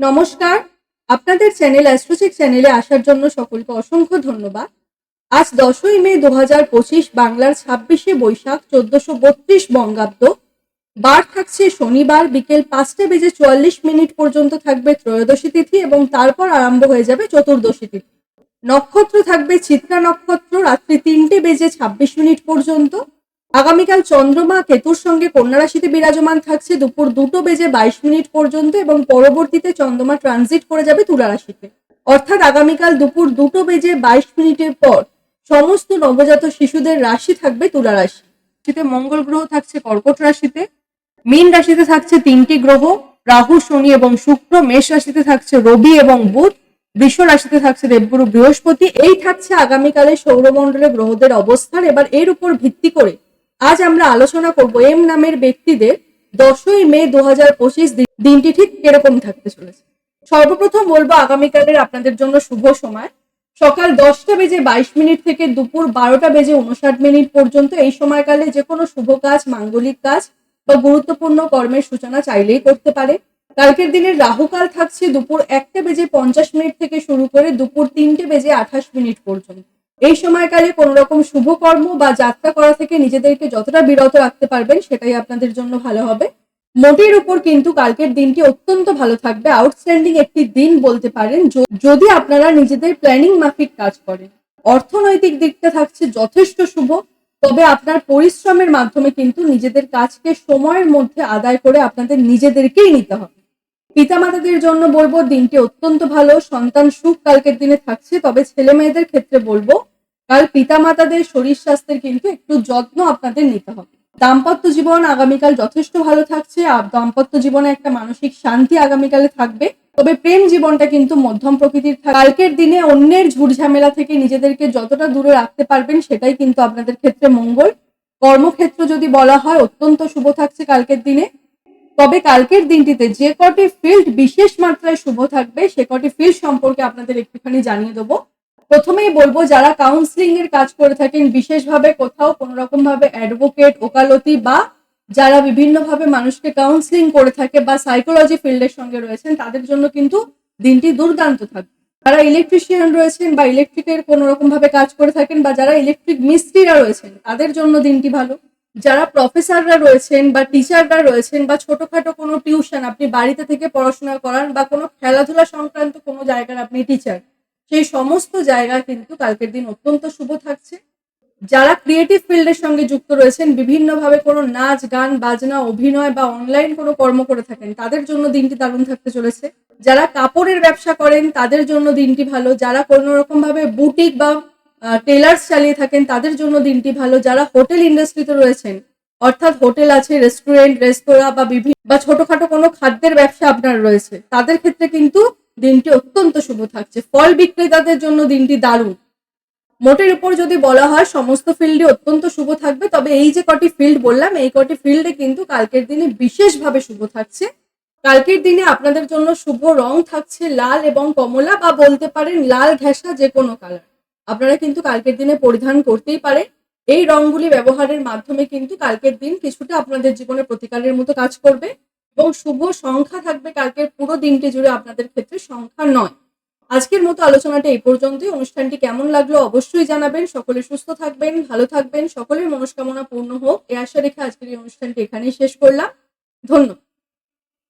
নমস্কার। আপনাদের চ্যানেল অ্যাস্ট্রোচেক চ্যানেলে আসার জন্য সকলকে অসংখ্য ধন্যবাদ। আজ দশই মে দু হাজার পঁচিশ, বাংলার ছাব্বিশে বৈশাখ, চোদ্দশো বত্রিশ বঙ্গাব্দ। বার থাকছে শনিবার, বিকেল পাঁচটা বেজে চুয়াল্লিশ মিনিট পর্যন্ত থাকবে ত্রয়োদশী তিথি এবং তারপর আরম্ভ হয়ে যাবে চতুর্দশী তিথি। নক্ষত্র থাকবে চিত্রা নক্ষত্র, রাত্রি তিনটে বেজে ছাব্বিশ মিনিট পর্যন্ত। আগামীকাল চন্দ্রমা, কেতুর সঙ্গে কন্যা রাশিতে বিরাজমান থাকছে দুপুর দুটো বেজে বাইশ মিনিট পর্যন্ত এবং পরবর্তীতে চন্দ্রমা ট্রানজিট করে যাবে তুলা রাশিতে। অর্থাৎ আগামীকাল দুপুর দুটো বেজে বাইশ মিনিটের পর সমস্ত নবজাত শিশুদের রাশি থাকবে তুলা রাশি। রাশিতে মঙ্গল গ্রহ থাকছে কর্কট রাশিতে, মীন রাশিতে থাকছে তিনটি গ্রহ, রাহু, শনি এবং শুক্র, মেষ রাশিতে থাকছে রবি এবং বুধ, বৃষ রাশিতে থাকছে দেবগুরু বৃহস্পতি। এই থাকছে আগামীকালের সৌরমণ্ডলে গ্রহদের অবস্থান। এবার এর উপর ভিত্তি করে আজ আমরা আলোচনা করব এম নামের ব্যক্তিদের দশই মে দু হাজার পঁচিশ দিনটি ঠিক কীরকম থাকতে চলেছে। সর্বপ্রথম বলব আগামীকালের আপনাদের জন্য শুভ সময়। সকাল দশটা বেজে বাইশ মিনিট থেকে দুপুর বারোটা বেজে উনষাট মিনিট পর্যন্ত এই সময়কালে যে কোনো শুভ কাজ, মাঙ্গলিক কাজ বা গুরুত্বপূর্ণ কর্মের সূচনা চাইলেই করতে পারে। কালকের দিনের রাহুকাল থাকছে দুপুর একটা বেজে পঞ্চাশ মিনিট থেকে শুরু করে দুপুর তিনটে বেজে আঠাশ মিনিট পর্যন্ত। এই সময়কালে কোনো রকম শুভ কর্ম বা যাত্রা করা থেকে নিজেদেরকে যতটা বিরত রাখতে পারবেন সেটাই আপনাদের জন্য ভালো হবে। মোটের উপর কিন্তু কালকের দিনটি অত্যন্ত ভালো থাকবে। আউটস্ট্যান্ডিং একটি দিন বলতে পারেন যদি আপনারা নিজেদের প্ল্যানিং মাফিক কাজ করেন। অর্থনৈতিক দিকটা থাকছে যথেষ্ট শুভ, তবে আপনার পরিশ্রমের মাধ্যমে কিন্তু নিজেদের কাজকে সময়ের মধ্যে আদায় করে আপনাদের নিজেদেরকেই নিতে হবে। পিতামাতাদের জন্য বলব, দিনটি অত্যন্ত ভালো। সন্তান সুখ কালকের দিনে থাকছে, তবে ছেলে মেয়েদের ক্ষেত্রে বলব, কাল পিতামাতাদের শরীর স্বাস্থ্যের কিন্তু একটু যত্ন আপনাদের নিতে হবে। দাম্পত্য জীবন আগামীকাল যথেষ্ট ভালো থাকছে, আর দাম্পত্য জীবনে একটা মানসিক শান্তি আগামীকালে থাকবে। তবে প্রেম জীবনটা কিন্তু মধ্যম প্রকৃতির কালকের দিনে অন্যের ঝুটঝামেলা থেকে নিজেদেরকে যতটা দূরে রাখতে পারবেন, সেটাই কিন্তু আপনাদের ক্ষেত্রে মঙ্গল। কর্মক্ষেত্র যদি বলা হয়, অত্যন্ত শুভ থাকছে কালকের দিনে। তবে কালকের দিনটিতে যে কটি ফিল্ড বিশেষ মাত্রায় শুভ থাকবে, সে কটি ফিল্ড সম্পর্কে আপনাদের একটুখানি জানিয়ে দেবো। প্রথমেই বলব, যারা কাউন্সিলিং এর কাজ করে থাকেন, বিশেষভাবে কোথাও কোনো রকম ভাবে অ্যাডভোকেট ওকালতি বা যারা বিভিন্নভাবে মানুষকে কাউন্সিলিং করে থাকে বা সাইকোলজি ফিল্ডের সঙ্গে রয়েছেন, তাদের জন্য কিন্তু দিনটি দুর্দান্ত থাকবে। যারা ইলেকট্রিশিয়ান রয়েছেন বা ইলেকট্রিকের কোনো রকম ভাবে কাজ করে থাকেন বা যারা ইলেকট্রিক মিস্ত্রিরা রয়েছেন, তাদের জন্য দিনটি ভালো। যারা প্রফেসররা রয়েছেন বা টিচাররা রয়েছেন বা ছোটখাটো কোনো টিউশন আপনি বাড়িতে থেকে পড়াশোনা করান বা কোনো খেলাধুলা সংক্রান্ত কোনো জায়গার আপনি টিচার সেই সমস্ত জায়গা কিন্তু কালকের দিন অত্যন্ত শুভ থাকছে। যারা ক্রিয়েটিভ ফিল্ডের সঙ্গে যুক্ত রয়েছেন, বিভিন্নভাবে কোনো নাচ, গান, বাজনা, অভিনয় বা অনলাইন কোনো কর্ম করে থাকেন, তাদের জন্য দিনটি দারুণ থাকতে চলেছে। যারা কাপড়ের ব্যবসা করেন, তাদের জন্য দিনটি ভালো। যারা কোনো রকম ভাবে বুটিক বা টেলার্স চালিয়ে থাকেন, তাদের জন্য দিনটি ভালো। যারা হোটেল ইন্ডাস্ট্রিতে রয়েছেন, অর্থাৎ হোটেল আছে রেস্টুরেন্ট রেস্তোরাঁ বা বিভিন্ন বা ছোটখাটো কোনো খাদ্যের ব্যবসা আপনার রয়েছে, তাদের ক্ষেত্রে কিন্তু দিনটি অত্যন্ত শুভ থাকছে। ফল বিক্রেতাদের জন্য দিনটি দারুণ। মোটের উপর যদি বলা হয়, সমস্ত ফিল্ডে অত্যন্ত শুভ থাকবে, তবে এই যে কটি ফিল্ড বললাম, এই কটি ফিল্ডে কিন্তু কালকের দিনে বিশেষভাবে শুভ থাকছে। কালকের দিনে আপনাদের জন্য শুভ রং থাকছে লাল এবং কমলা বা বলতে পারেন লাল ঘেঁষা যে কোনো কালার আপনারা কিন্তু কালকের দিনে পরিধান করতেই পারেন। এই রংগুলি ব্যবহারের মাধ্যমে কিন্তু কালকের দিন কিছুটা আপনাদের জীবনে প্রতিকারের মতো কাজ করবে এবং শুভ সংখ্যা থাকবে কালকের পুরো দিনটি জুড়ে আপনাদের ক্ষেত্রে সংখ্যা নয়। আজকের মতো আলোচনাটা এই পর্যন্তই। অনুষ্ঠানটি কেমন লাগল অবশ্যই জানাবেন। সকলে সুস্থ থাকবেন, ভালো থাকবেন। সকলের মনস্কামনা পূর্ণ হোক। এ আশা রেখে আজকের এই অনুষ্ঠানটি এখানেই শেষ করলাম। ধন্যবাদ।